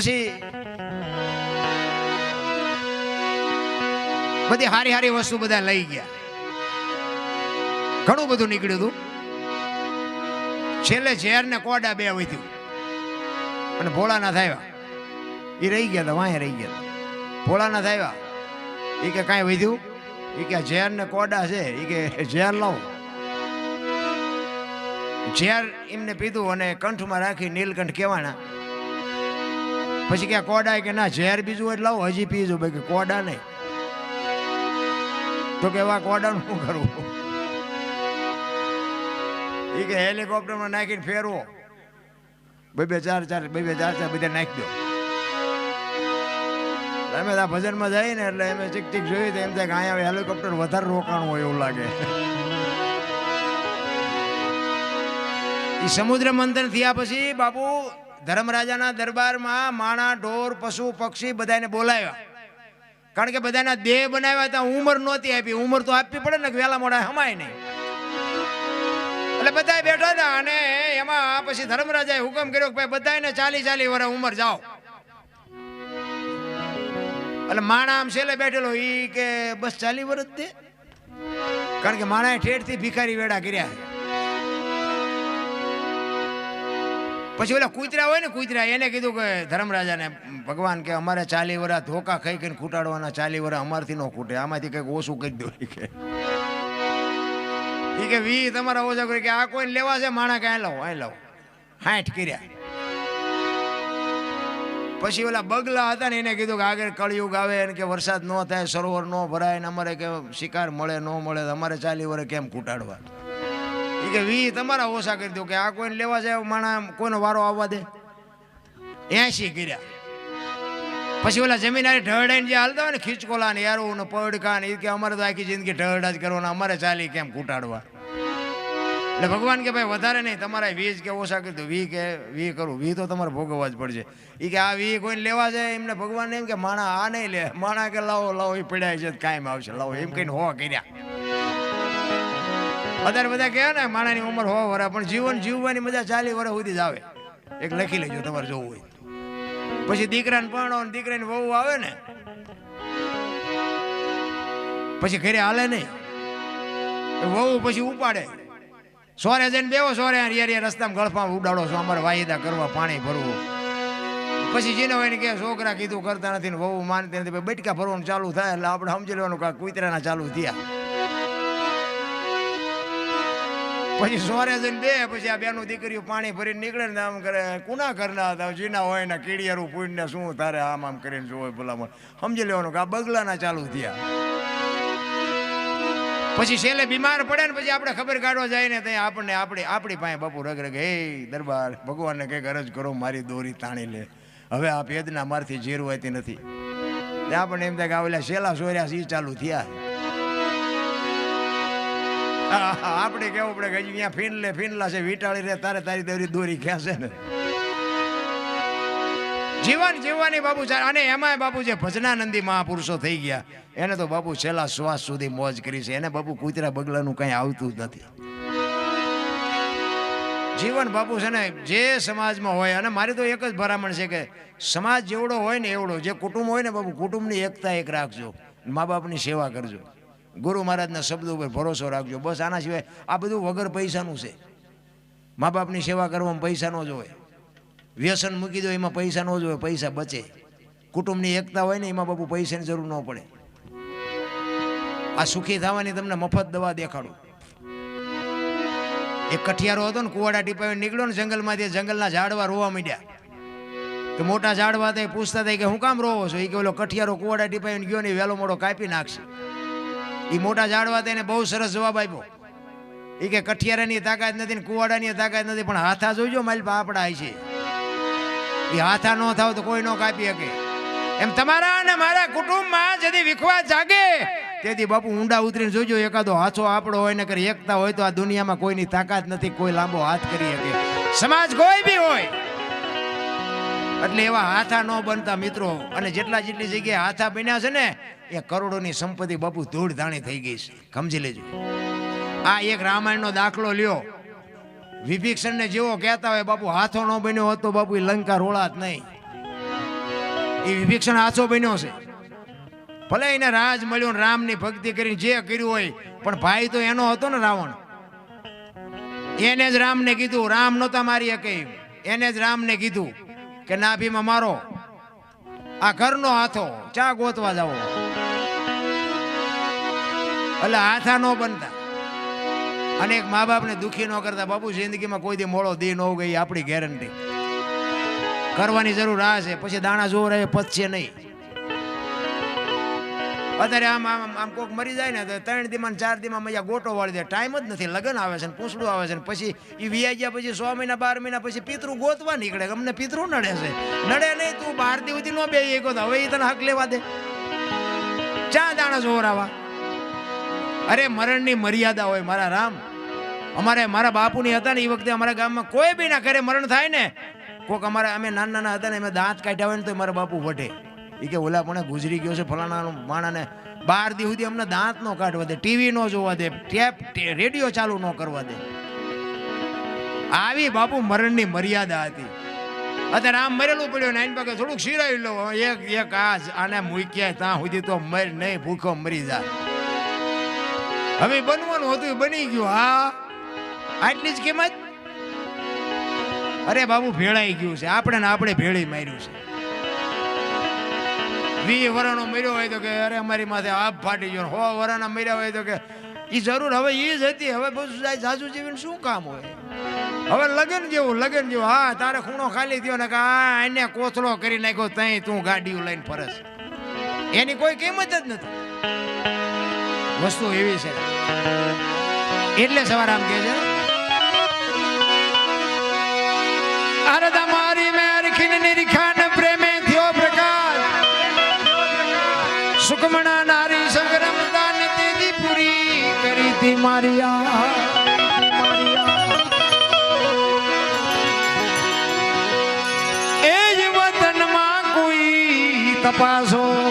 પછી બધી હારી હારી વસ્તુ બધા લઈ ગયા. ઘણું બધું નીકળ્યું હતું છેલ્લે ઝેર ને કોડા બે વધ્યું અને ભોળાનાથ આવ્યા. એ રહી ગયા હતા વાંહે રહી ગયા હતા ભોળાનાથ આવ્યા. એ કે કાંઈ વધ્યું? એ કે ઝેર ને કોડા છે. એ કે ઝેર લાવો ઝેર એમને પીધું અને કંઠમાં રાખી નીલકંઠ કહેવાના. પછી કે કોડા કે ના, ઝેર બીજું હોય લાવો, હજી પીજો, બાકી કોડા નહીં. તો કે એવા કોડાનું શું કરવું? એ કે હેલિકોપ્ટરમાં નાખીને ફેરવો. બે બે ચાર ચાર, બે બે ચાર ચાર બધા નાખી દો. અમે આ ભજનમાં જઈએ ને એટલે અમે ચીક ચીક જોઈએ તો એમ થાય કે અહીંયા હેલિકોપ્ટર વધારે રોકાણું હોય એવું લાગે. એ સમુદ્ર મંથન થયા પછી બાપુ ધર્મરાજાના દરબારમાં માણા, ઢોર, પશુ, પક્ષી બધાને બોલાવ્યા. કારણ કે બધાના દેહ બનાવ્યા હતા, ઉંમર નહોતી આપી. ઉંમર તો આપવી પડે ને વેલા મોડા હમાય નહીં. એટલે બધા બેઠા હતા અને એમાં પછી ધર્મરાજાએ હુકમ કર્યો કે ભાઈ બધાને ચાલી ચાલી વરે ઉંમર જાઓ. એટલે માણા આમ છેલ્લે બેઠેલો, ઈ કે બસ ચાલી વર્ષ જ દે. કારણ કે માણાએ ઠેઠથી ભિખારી વેડા કર્યા. પછી ઓલા કૂતરા હોય ને, કૂતરા, એને કીધું કે ધર્મરાજાને, ભગવાન કે અમારે ચાલી વરા ધોકા ખાઈ ખાઈને ખૂટાડવાના ચાલી વરા અમારથી ન ખૂટે, આમાંથી કંઈક ઓછું કરી દો કે. ઈ કે વી તમારા ઓછા કરી, કે આ કોઈને લેવા છે, માણા કાંઈ લાવો, આ લાવો. હાઠ કર્યા. પછી ઓલા બગલા હતા ને, એને કીધું કે આગળ કળિયુગ આવે ને કે વરસાદ ન થાય, સરોવર ન ભરાય ને અમારે કે શિકાર મળે, ન મળે અમારે ચાલી વરે કેમ ખૂટાડવા? ઈ કે વી તમારા ઓછા કરી દો કે આ કોઈને લેવા જાય માણા કોઈનો વારો આવવા દે. એસી કર્યા. પછી ઓલા જમીનારી ઢળડાઈને જે હાલતા હોય ને ખીચકોલા ને યારો ને પડકા ને એ કે અમારે તો આખી જિંદગી ઢળડા જ કરવાના, અમારે ચાલી કેમ કૂટાડવા? એટલે ભગવાન કે ભાઈ, વધારે નહીં તમારા વીજ કે ઓછા કરી દો. વી કે, વી કરું. વી તો તમારે ભોગવવા જ પડશે. એ કે આ વી કોઈને લેવા જાય, એમને ભગવાન એમ કે, માણા આ નહીં લે. માણા કે લાવો લાવો એ પડ્યા છે, કાયમ આવશે. લાવો, એમ કહીને હો કર્યા. અત્યારે બધા કહે ને, માણાની ઉંમર હોવા વરા, પણ જીવન જીવવાની મજા ચાલી વર્ષ સુધી જ આવે. એક લખી લેજો, તમારે જોવું હોય પછી દીકરાને પરણો ને દીકરાની વહુ આવે ને, પછી ઘરે હાલે નહીં. વહુ પછી ઉપાડે. સોરે જઈને બેવો સોરે યાર રસ્તામાં ગળફામાં ઉડાડો છો, અમારે વાયદા કરવા પાણી ભરવું. પછી જેને હોય ને કે છોકરા કીધું કરતા નથી ને વહુ માનતી નથી બટકા ભરવાનું ચાલુ થાય એટલે આપણે સમજી લેવાનું કે કુતરાના ચાલુ થયા. પછી સોરે જઈને બે, પછી આ બેનું દીકરીઓ પાણી ભરીને નીકળે ને આમ કરે કુના કરના હતા? જીના હોય ને કીડિયારું પૂઈને શું તારે આમ આમ કરીને જોવે ભલામણ. સમજી લેવાનું કે આ બગલાના ચાલુ થયા. પછી છેલ્લે બીમાર પડે ને પછી આપણે ખબર કાઢવા જાય ને ત્યાં આપણને આપણી આપણી પાસે બાપુ રગ રગ, હે દરબાર, ભગવાનને કંઈક અરજ કરો, મારી દોરી તાણી લે. હવે આ ભેદના મારથી જીરવાતી નથી. ત્યાં આપણને એમ થાય કે આ ઓલા શેલા સોર્યા ઈ ચાલુ થયા. આપણે કેવું પડે કે હજી અહીંયા ફીનલે ફીનલા છે, વીટાળી રે તારે તારી દોરી દોરી ખેંચે ને? જીવન જીવવાની બાપુ છે, અને એમાંય બાપુ જે ભજનાનંદી મહાપુરુષો થઈ ગયા, એને તો બાપુ છેલ્લા શ્વાસ સુધી મોજ કરી છે. એને બાપુ કૂતરા બગલાનું કંઈ આવતું જ નથી. જીવન બાપુ છે ને, જે સમાજમાં હોય, અને મારી તો એક જ ભરામણ છે કે સમાજ જેવડો હોય ને એવડો, જે કુટુંબ હોય ને બાપુ, કુટુંબની એકતા એક રાખજો, મા બાપની સેવા કરજો. ગુરુ મહારાજના શબ્દો ઉપર ભરોસો રાખજો. બસ આના સિવાય આ બધું વગર પૈસાનું છે. મા બાપની સેવા કરવામાં પૈસા ન જોવે. વ્યસન મૂકી દો, એમાં પૈસા ન જોવે, પૈસા બચે. કુટુંબની એકતા હોય ને, એમાં બાપુ પૈસાની જરૂર ન પડે. આ સુખી થવાની તમને મફત દવા દેખાડું. એક કઠિયારો હતો ને, કુવાડા ટીપાવી નીકળ્યો ને જંગલમાંથી, જંગલના ઝાડવા રોવા માંડ્યા. તો મોટા ઝાડવા હતા પૂછતા હતા કે હું કામ રોવો છો? એ કે ઓલો કઠિયારો કુવાડા ટીપાવીને ગયો ને વહેલો મોડો કાપી નાખશે. એ મોટા ઝાડવા તેને બહુ સરસ જવાબ આપ્યો. એ કે કઠિયારાની તાકાત નથી ને કુવાડાની તાકાત નથી, પણ હાથા જોઈજો મારી પા આપડા છે એ હાથા ન થાવ તો કોઈ ન કાપી શકે. એમ તમારા અને મારા કુટુંબમાં જેથી વિખવા જાગે, તેથી બાપુ ઊંડા ઉતરીને જોજો, એકાદો હાથો આપણો હોય ને કરી એકતા હોય તો આ દુનિયામાં કોઈની તાકાત નથી, કોઈ લાંબો હાથ કરી શકે. સમાજ કોઈ બી હોય એટલે એવા હાથા ન બનતા મિત્રો. અને જેટલા જેટલી જગ્યાએ હાથા બન્યા છે ને, એ કરોડોની સંપત્તિ બાપુ ધૂળ ધાણી થઈ ગઈ છે. સમજી લેજો. આ એક રામાયણનો દાખલો લ્યો. વિભીક્ષણને જેવો કહેતા હોય બાપુ, હાથો ન બન્યો હોત બાપુ એ લંકા રોળાત નહીં. એ વિભીક્ષણ હાથો બન્યો છે. ભલે એને રાજ મળ્યો રામની ભક્તિ કરીને જે કર્યું હોય, પણ ભાઈ તો એનો હતો ને રાવણ. એને જ રામને કીધું, રામ નહોતા મારી એમ. એને જ રામને કીધું કે ના ભીમ, મારો. આ ઘરનો હાથો, ચા ગોતવા જાવો એટલે હાથા ન બનતા. અને એક મા બાપને દુઃખી ન કરતા, બાપુ, જિંદગીમાં કોઈ દી મોડો દી ન ગઈ, આપણી ગેરંટી કરવાની જરૂર આ છે, પછી દાણા જોવો રહે પચશે નહીં. અત્યારે આમ આમ આમ કોક મરી જાય ને તો ત્રણ દીમાં ચાર દીમાં મજા ગોટો વાળી દે. ટાઈમ જ નથી. લગન આવે છે ને પૂછડું આવે છે ને પછી એ વિયા ગયા પછી સો મહિના, બાર મહિના પછી પિતૃ ગોતવા નીકળે અમને પિતૃ નડે છે. નડે નહીં તું, બાર દી સુધી નો બે એક હવે એ તને હક લેવા દે. ચા દાણા જોરાવા અરે મરણની મર્યાદા હોય મારા રામ. અમારે, મારા બાપુની હતા ને એ વખતે અમારા ગામમાં કોઈ બી ના ઘરે મરણ થાય ને, કોક અમારા અમે નાના નાના હતા ને અમે દાંત કાઢ્યા હોય ને તો મારા બાપુ વઢે. એ કે ઓલા પણ ગુજરી ગયો છે ફલાણા માણાને. બાર દી સુધી અમને દાંત નો કાઢવા દે, ટીવી નો જોવા દે, ટેપ રેડિયો ચાલુ ન કરવા દે. આવી બાપુ મરણની મર્યાદા હતી. અત્યારે આમ મરેલું પડ્યું નાઈન એની થોડુંક સિરાવી લો, એક એક આ આને મૂક્યા ત્યાં સુધી તો મર નહીં, ભૂખો મરી જાય હવે બનવાનું હતું બની ગયું, હા? આટલી જ કિંમત? અરે બાબુ ભેળાઈ ગયું છે, આપણે ને આપણે ભેળી માર્યું છે. વી વરણો મર્યો હોય તો કે, અરે, અમારી માથે આપ ફાટી ગયો. હો વરાના મર્યા હોય તો કે એ જરૂર હવે એ જ હતી. હવે બધું જાજુ જીવીને શું કામ હોય? હવે લગન જેવું લગન જેવું. હા, તારે ખૂણો ખાલી થયો ને કે, આ એને કોથળો કરી નાખ્યો, તઈ તું ગાડીઓ લઈને ફરસ. એની કોઈ કિંમત જ નથી. વસ્તુ એવી છે. એટલે સવાર આમ કે છે અરે તમારી મેરખીન નિરીખાન પ્રેમે સુકમણા નારી સંગ્રમતા ને તેજી પૂરી કરી તી મારિયા. એ જ વતનમાં કોઈ તપાસો.